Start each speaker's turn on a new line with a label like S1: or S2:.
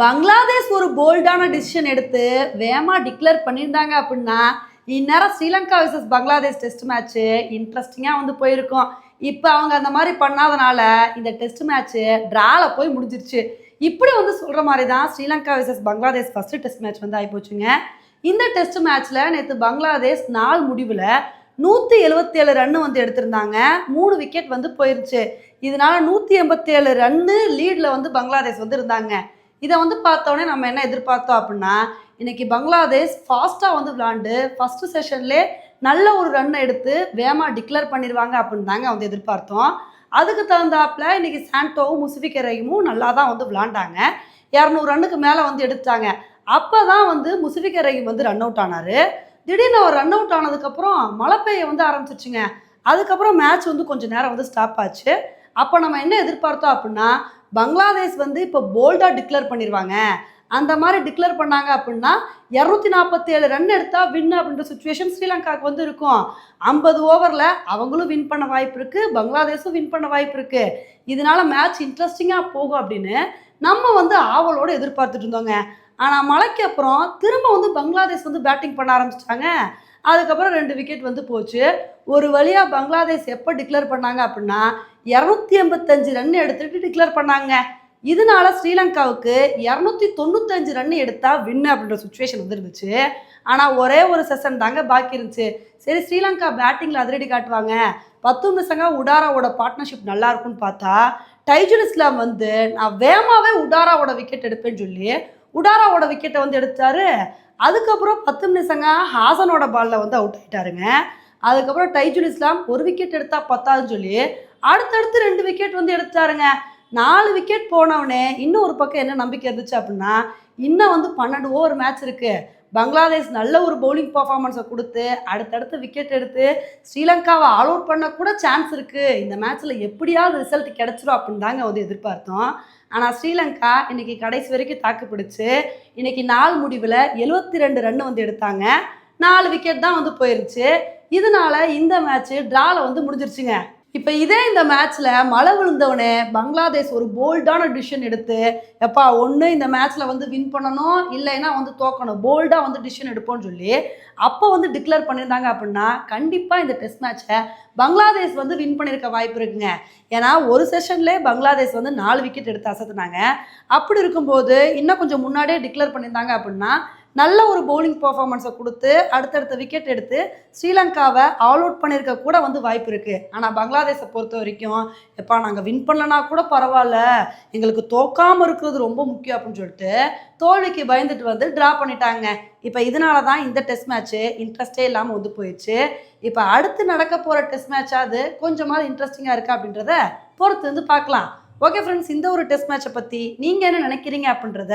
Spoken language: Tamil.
S1: பங்களாதேஷ் ஒரு போல்டான டிசிஷன் எடுத்து வேமா டிக்ளேர் பண்ணியிருந்தாங்க அப்படின்னா இந்நேரம் Sri Lanka versus Bangladesh test match இன்ட்ரெஸ்டிங்காக வந்து போயிருக்கும். இப்போ அவங்க அந்த மாதிரி பண்ணாதனால இந்த டெஸ்ட் மேட்ச்சு ட்ரால போய் முடிஞ்சிருச்சு. இப்படி வந்து சொல்கிற மாதிரி தான் Sri Lanka versus Bangladesh first test match வந்து ஆகிப்போச்சுங்க இந்த டெஸ்ட் மேட்ச்சில் நேற்று பங்களாதேஷ் நாள் முடிவில் நூற்றி எழுபத்தேழு ரன்னு வந்து எடுத்திருந்தாங்க. மூணு விக்கெட் வந்து போயிருச்சு இதனால நூற்றி எண்பத்தேழு ரன்னு லீடில் வந்து பங்களாதேஷ் வந்து இருந்தாங்க. இதை வந்து பார்த்தோன்னே நம்ம என்ன எதிர்பார்த்தோம் அப்படின்னா இன்னைக்கு பங்களாதேஷ் ஃபாஸ்ட்டாக வந்து விளாண்டு ஃபஸ்ட்டு செஷன்லே நல்ல ஒரு ரன்னை எடுத்து வேகமாக டிக்ளேர் பண்ணிடுவாங்க அப்படின்னு தாங்க வந்து எதிர்பார்த்தோம். அதுக்கு தகுந்தாப்புல இன்னைக்கு சாண்டோவும் முசிஃபிக் நல்லா தான் வந்து விளாண்டாங்க. இரநூறு ரன்னுக்கு மேலே வந்து எடுத்தாங்க அப்போ தான் வந்து முசிஃபிக் வந்து ரன் அவுட் ஆனார். திடீர்னு அவர் ரன் அவுட் ஆனதுக்கப்புறம் மழை பெய்ய வந்து ஆரம்பிச்சிச்சுங்க அதுக்கப்புறம் மேட்ச் வந்து கொஞ்சம் நேரம் வந்து ஸ்டாப் ஆச்சு. அப்போ நம்ம என்ன எதிர்பார்த்தோம் அப்படின்னா பங்களாதேஷ் வந்து இப்போ போல்டாக டிக்ளேர் பண்ணிடுவாங்க அந்த மாதிரி டிக்ளேர் பண்ணாங்க அப்படின்னா இரநூத்தி நாற்பத்தி ஏழு ரன் எடுத்தால் வின் அப்படின்ற சுச்சுவேஷன் ஸ்ரீலங்காவுக்கு வந்து இருக்கும். ஐம்பது ஓவரில் அவங்களும் வின் பண்ண வாய்ப்பு இருக்குது பங்களாதேஷும் வின் பண்ண வாய்ப்பு இருக்குது இதனால மேட்ச் இன்ட்ரெஸ்டிங்காக போகும் அப்படின்னு நம்ம வந்து ஆவலோடு எதிர்பார்த்துட்டு இருந்தோங்க. ஆனால் மழைக்கு அப்புறம் திரும்ப வந்து பங்களாதேஷ் வந்து பேட்டிங் பண்ண ஆரம்பிச்சிட்டாங்க. அதுக்கப்புறம் ரெண்டு விக்கெட் வந்து போச்சு. ஒரு வழியாக பங்களாதேஷ் எப்போ டிக்ளேர் பண்ணாங்க அப்படின்னா இரநூத்தி எண்பத்தஞ்சு ரன் எடுத்துட்டு டிக்ளேர் பண்ணாங்க. இதனால ஸ்ரீலங்காவுக்கு இரநூத்தி தொண்ணூத்தஞ்சு ரன் எடுத்தால் வின்னு அப்படின்ற சுச்சுவேஷன் வந்துருந்துச்சு. ஆனால் ஒரே ஒரு செஷன் தாங்க பாக்கி இருந்துச்சு. சரி ஸ்ரீலங்கா பேட்டிங்கில் அதிரடி காட்டுவாங்க. பத்து நிமிஷங்க உடாராவோட பார்ட்னர்ஷிப் நல்லா இருக்கும்னு பார்த்தா டைஜுல் இஸ்லாம் வந்து நான் வேகமாகவே உடாராவோட விக்கெட் எடுப்பேன்னு சொல்லி உடாராவோட விக்கெட்டை வந்து எடுத்தாரு. அதுக்கப்புறம் பத்து நிமிஷங்க ஹாசனோட பாலில் வந்து அவுட் ஆயிட்டாருங்க. அதுக்கப்புறம் டைஜுல் இஸ்லாம் ஒரு விக்கெட் எடுத்தா பத்தாதுன்னு சொல்லி அடுத்தடுத்து ரெண்டு விக்கெட் வந்து எடுத்தாருங்க. நாலு விக்கெட் போனவனே இன்னும் ஒரு பக்கம் என்ன நம்பிக்கை இருந்துச்சு அப்படின்னா இன்னும் வந்து பன்னெண்டு ஓவர் மேட்ச் இருக்குது பங்களாதேஷ் நல்ல ஒரு பவுலிங் பர்ஃபார்மன்ஸை கொடுத்து அடுத்தடுத்து விக்கெட் எடுத்து ஸ்ரீலங்காவை ஆல் அவுட் பண்ண கூட சான்ஸ் இருக்குது இந்த மேட்ச்சில் எப்படியாவது ரிசல்ட் கிடச்சிரும் அப்படின்னு தாங்க வந்து எதிர்பார்த்தோம். ஆனால் ஸ்ரீலங்கா இன்னைக்கு கடைசி வரைக்கும் தாக்கு பிடிச்சி இன்னைக்கு நாள் முடிவில் எழுபத்தி ரெண்டு ரன் வந்து எடுத்தாங்க. நாலு விக்கெட் தான் வந்து போயிருச்சு. இதனால இந்த மேட்ச் ட்ராவில் வந்து முடிஞ்சிருச்சுங்க. இப்போ இதே இந்த மேட்ச்சில் மழை விழுந்தவனே பங்களாதேஷ் ஒரு போல்டான டிசிஷன் எடுத்து எப்பா ஒன்று இந்த மேட்ச்சில் வந்து வின் பண்ணணும் இல்லைன்னா வந்து தோக்கணும். போல்டாக வந்து டிசிஷன் எடுப்போம்னு சொல்லி அப்போ வந்து டிக்ளேர் பண்ணியிருந்தாங்க அப்படின்னா கண்டிப்பாக இந்த டெஸ்ட் மேட்ச்சை பங்களாதேஷ் வந்து வின் பண்ணியிருக்க வாய்ப்பு இருக்குங்க. ஏன்னா ஒரு செஷன்லேயே பங்களாதேஷ் வந்து நாலு விக்கெட் எடுத்து அசத்துனாங்க. அப்படி இருக்கும்போது இன்னும் கொஞ்சம் முன்னாடியே டிக்ளேர் பண்ணியிருந்தாங்க அப்படின்னா நல்ல ஒரு பவுலிங் பர்ஃபார்மன்ஸை கொடுத்து அடுத்தடுத்த விக்கெட் எடுத்து ஸ்ரீலங்காவை ஆல் அவுட் பண்ணியிருக்க கூட வந்து வாய்ப்பு இருக்குது ஆனால் பங்களாதேஷை பொறுத்த வரைக்கும் எப்பா நாங்கள் வின் பண்ணலனா கூட பரவாயில்ல. எங்களுக்கு தோக்காமல் இருக்கிறது ரொம்ப முக்கியம் அப்படின்னு சொல்லிட்டு தோல்விக்கு பயந்துட்டு வந்து ட்ரா பண்ணிட்டாங்க. இப்போ இதனால தான் இந்த டெஸ்ட் மேட்ச்சு இன்ட்ரெஸ்டே இல்லாமல் வந்து போயிடுச்சு. இப்போ அடுத்து நடக்க போகிற டெஸ்ட் மேட்சாவது கொஞ்சமாவது இன்ட்ரெஸ்டிங்காக இருக்கா அப்படின்றத பொறுத்து வந்து பார்க்கலாம். ஓகே ஃப்ரெண்ட்ஸ் இந்த ஒரு டெஸ்ட் மேட்சை பற்றி நீங்கள் என்ன நினைக்கிறீங்க அப்படின்றத